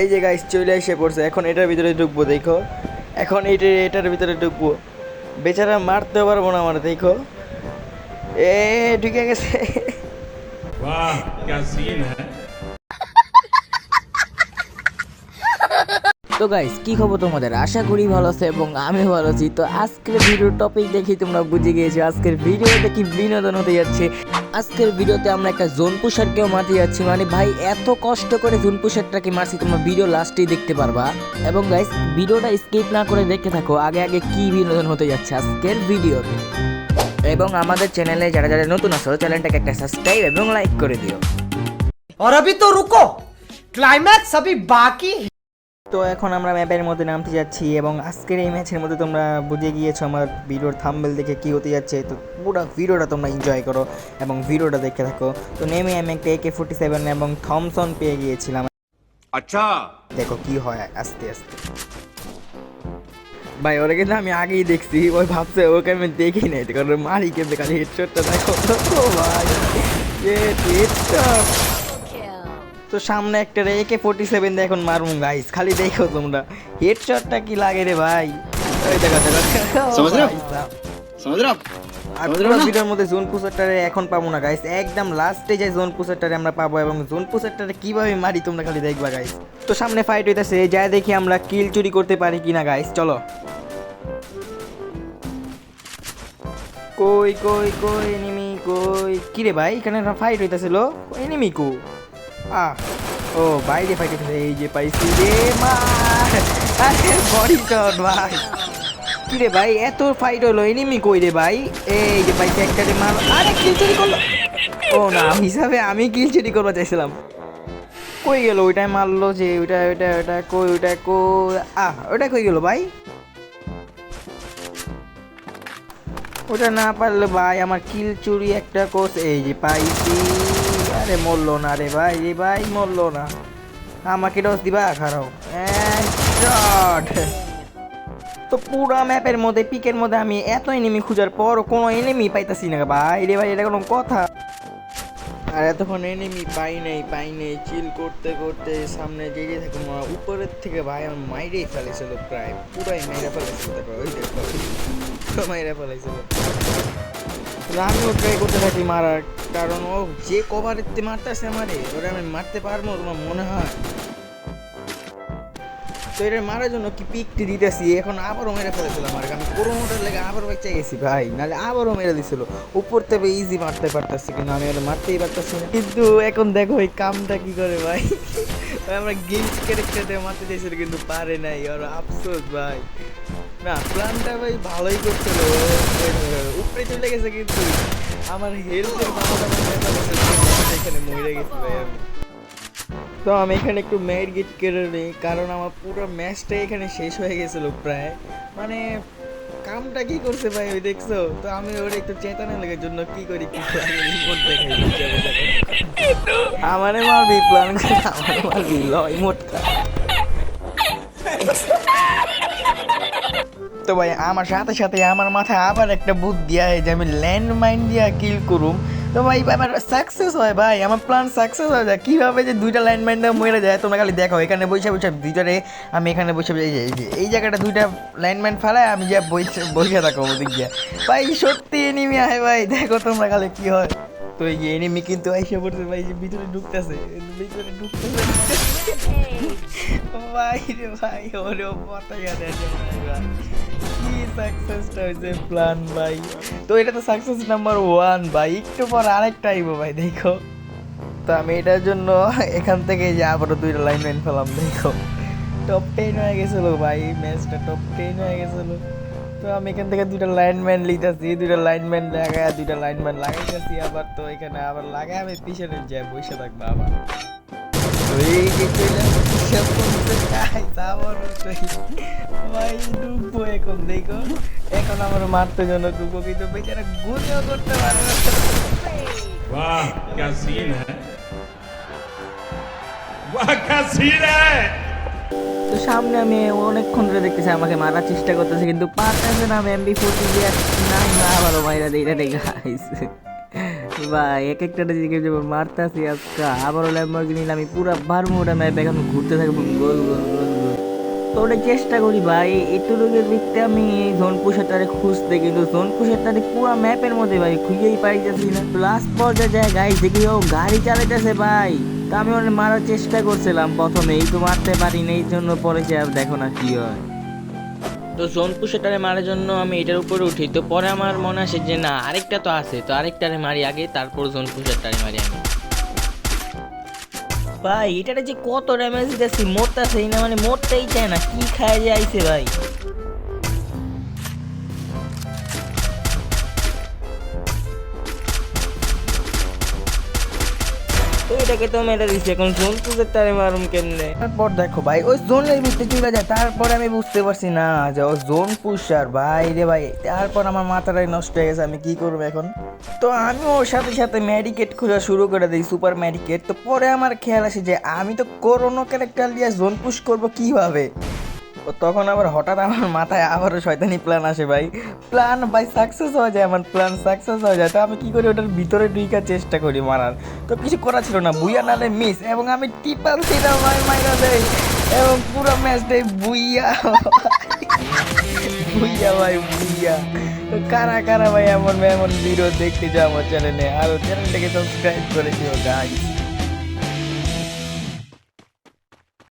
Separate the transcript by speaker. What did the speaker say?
Speaker 1: এই যে গাইস চলে এসে পড়ছে। এখন এটার ভিতরে ঢুকবো দেখো। এখন এইটা এটার ভিতরে ঢুকবো। বেচারা মারতে পারব না আমার দেখো। এ ঢুকে গেছে।
Speaker 2: তো গাইস কি খবর তোমাদের? আশা করি ভালো আছে এবং আমি ভালো আছি। তো আজকের ভিডিও টপিক দেখি তোমরা বুঝে গিয়েছো। আজকের ভিডিওতে কি বিনোদন হতে যাচ্ছে? আজকের ভিডিওতে আমরা একটা জোন পুষারকেও মারতে যাচ্ছি মানে ভাই এত কষ্ট করে জোন পুষারটাকে মারছি তোমরা ভিডিও লাস্টেই দেখতে পারবা এবং গাইস ভিডিওটা স্কিপ না করে দেখতে থাকো আগে আগে কি বিনোদন হতে যাচ্ছে আজকের ভিডিওতে এবং আমাদের চ্যানেলে যারা যারা নতুন আছো চ্যানেলটাকে একটা সাবস্ক্রাইব এবং লাইক করে দিও
Speaker 3: और अभी तो रुको क्लाइमैक्स अभी बाकी है
Speaker 1: তো এখন আমরা ম্যাপের মধ্যে নামতে যাচ্ছি এবং আজকের এই ম্যাচের মধ্যে তোমরা বুঝে গিয়েছো আমার ভিডিওর থাম্বেল দেখে কী হতে যাচ্ছে। তো পুরো ভিডিওটা তোমরা এনজয় করো এবং ভিডিওটা দেখে থাকো। তো নেমে আমি একটা একে ফোর্টি সেভেন এবং থমসন পেয়ে গিয়েছিলাম।
Speaker 4: আচ্ছা।
Speaker 1: দেখো কি হয় আস্তে আস্তে। ভাই ওরা কিন্তু আমি আগেই দেখছি ওই ভাবছে ওকে আমি দেখি নাই। কারণ মারি কেমনি খালি হেডশটটা দেখো। ভাই তো সামনে একটা রে একে ফোর্টি সেভেন দিয়ে এখন মারবো গাইস খালি দেখো তোমরা। হেডশটটা কি লাগে রে ভাই? Oh মধ্যে জোন পুসারটারে এখন পাবো না গাইস একদম লাস্টে যাই জোন পুসারটারে আমরা পাবো এবং জোন পুসারটারে কীভাবে মারি তোমরা খালি দেখবা গাইস তো সামনে ফাইট হইতাছে যাই দেখি আমরা কিল চুরি করতে পারি কিনা গাইস চলো। কই কই কই এনিমি কই? কিরে ভাই এখানে ফাইট হইতাছিল এনিমি কো? আ ও, বাইরে ফাইট এই যে পাইছি রে মার আরে বডি শট ভাই। কি রে ভাই, এত ফাইট হলো এনিমি কই রে ভাই? এই যে ভাই একটা রে মার আরে কিল চুরি করল। ও না হিসাবে আমি কিল চুরি করতে চাইছিলাম। কই গেল, ওইটাই মারলো যে, ওইটা ওইটা ওইটা কই ওইটা কই? আহ, ওইটা কই গেল ভাই? ওটা না পারলে ভাই, আমার কিল চুরি একটা কোর্স এই যে পাইছি। আরে মরলো না রে ভাই রে ভাই মরলো না। আমাকে ডস দিবা শট তো পুরো ম্যাপের মধ্যে পিকের মধ্যে আমি এত এনিমি খোঁজার পর কোনো এনিমি পাইতাছি না ভাই। রে ভাই এটা কোনো কথা? আর এতক্ষণ এনিমি পাই নাই পাই নাই চিল করতে করতে সামনে যে যে থাকুন উপরের থেকে ভাই আমার মাইরেই ফেলেছিল প্রায়। পুরাই মাইরা ফেলেছিল ওই দেখো। পুরো মাইরা ফেলেছিল আমিও ট্রাই করতে থাকি মারার। কারণ ও যে কভারের মারতেছে আমারে ওরা আমি মারতে পারব তোমার মনে হয় তো এটা মারার জন্য কি পিকটি দিতেছি এখন আবারও মেরে ফেলেছিলাম আর আমি পুরোনোটার লেগে আবারও বেঁচে গেছি ভাই নাহলে আবারও মেরে দিছিল উপর থেকে ইজি মারতে পারতেছি কিন্তু আমি ওটা মারতেই পারতেছি না কিন্তু এখন দেখো এই কামটা কি করে ভাই ভাই আমরা গেমস ক্যারেক্টার দিয়ে মারতে চাইছিল কিন্তু পারে নাই আর আফসোস ভাই না প্ল্যানটা ভাই ভালোই করছিল উপরে চলে গেছে কিন্তু আমার হেলথের এখানে মরে গেছি ভাই আমি তো আমি এখানে একটু মেয়ের গিট কেড়ে নিই কারণ আমার পুরো ম্যাচটা এখানে শেষ হয়ে গেছিল প্রায় মানে কামটা কি করছে ভাই ওই দেখছ তো আমি ওর একটু চেতনা লেগে জন্য কি করি কি করি রিমোট দেখাই আমারে মারবি প্ল্যান করে আমারে মারবি লয় মোটকা তো ভাই আমার সাথে সাথে আমার মাথায় আবার একটা বুদ্ধি আয় যে আমি ল্যান্ড মাইন দিয়া কিল করুম। তো ভাই আমার সাকসেস হয় ভাই। আমার প্ল্যান সাকসেস হয়ে যায় কীভাবে যে দুইটা লাইন মাইনটা মরে যায় তোমরা খালি দেখো। এখানে বসে বসে দুইটারে আমি এখানে বসে বসে এই যে- এই জায়গাটা দুইটা লাইন মাইন ফেলায় আমি যা বসে বসে থাকো ওদিক গিয়া ভাই সত্যি এনিমি আয় ভাই। দেখো তোমরা খালি কি হয়। তো এই যে এনিমি কিন্তু আইসে পড়ছে ভাই যে ভিতরে ঢুকতেছে। ভিতরে ঢুকতেছে। ভাই রে ভাই ওরে পতা গেছে ভাই। সাকসেসটা হয়েছে প্ল্যান ভাই। তো এটা তো সাকসেস নাম্বার ওয়ান ভাই। একটু পর আরেকটা আইবো ভাই, দেখো। তো আমি এটার জন্য এখান থেকে যে আবারও দুইটা লাইন লাইন ফেলাম, দেখো। টপ টেন হয়ে গেছিল ভাই ম্যাচটা টপ টেন হয়ে গেছিল। তো আমি এখান থেকে দুইটা লাইনম্যান লিতেছি দুইটা লাইনম্যান লাগায়, দুইটা লাইনম্যান লাগাইতেছি আবার। তো এখানে আবার লাগায় আমি পিছনে যাই বসে থাকব আবার। তো এই চাই তারপর ভাই ডুববো এখন দেখো এখন আমার মারতে জন্য ডুববো কিন্তু বেচারা গুলিও করতে পারে না
Speaker 4: वाह क्या सीन है वाह क्या सीन है
Speaker 2: তো সামনে আমি অনেকক্ষণ ধরে দেখতেছি আমাকে মারার চেষ্টা করতেছে কিন্তু পারতেছে না আমি এমবি ফোর্টি দিয়ে নাই না আবারও মাইরা দিই রে গাইস ভাই এক একটা দিকে যে মারতাছি আজকে আবারও ল্যাম্বরগিনি নিলে আমি পুরো বারমুডা ম্যাপ এখন ঘুরতে থাকবো গোল গোল গোল গোল তো ওটা চেষ্টা করি ভাই এটুকুর ভিত্তিতে আমি জোন পুষারটারে খুঁজতে, কিন্তু জোন পুষারটারে পুরো ম্যাপের মধ্যে ভাই, খুঁজেই পাইতেছি না। লাস্ট পর্যায়ে যায় গাই দেখি ও গাড়ি চালাইতেছে ভাই। তা আমি ওটা মারার চেষ্টা করছিলাম প্রথমে, এই তো মারতে পারি না এই জন্য পরে যে দেখো না কি হয়। তো জোন পুষারটারে মারার জন্য আমি এটার উপরে উঠি, তো পরে আমার মনে আসে যে না, আরেকটা তো আছে, তো আরেকটারে মারি আগে, তারপর জোন পুষারটারে মারি আমি। ভাই এটাটা যে কত ড্যামেজ দিতেছি মরতেছেই না মানে মরতেই চায় না, কি খায় যে আইছে ভাই? এটাকে তো মেরে দিছি, এখন জোন পুজোর তারে মারুম কেমনে?
Speaker 1: তারপর দেখো ভাই, ওই জোনের ভিতরে চলে যায়, তারপরে আমি বুঝতে পারছি না যে ও জোন পুষার ভাই রে ভাই, তারপর আমার মাথাটাই নষ্ট হয়ে গেছে, আমি কি করব এখন? তো আমি ওর সাথে সাথে মেডিকেট খোঁজা শুরু করে দিই সুপার ম্যাডিকেট তো পরে আমার খেয়াল আসে যে আমি তো করোনো ক্যারেক্টার দিয়ে জোন পুশ করব কীভাবে? তখন আবার হঠাৎ আমার মাথায় আবারও শয়তানি প্ল্যান আসে ভাই। প্ল্যান ভাই সাকসেস হয়ে যায়, আমার প্ল্যান সাকসেস হয়ে যায়। তো আমি কী করি ওটার ভিতরে ঢুকার চেষ্টা করি মারার? তো কিছু করা ছিল না, বুইয়া নালে মিস এবং আমি টিপাল ছিলাম ভাই, মাইরা দেয় এবং পুরো ম্যাচটাই বুইয়া বুইয়া ভাই, বুইয়া। তো কারা কারা ভাই এমন এমন ভিডিও দেখতে যাও আমার চ্যানেলে আর চ্যানেলটাকে সাবস্ক্রাইব করে দিও গাইস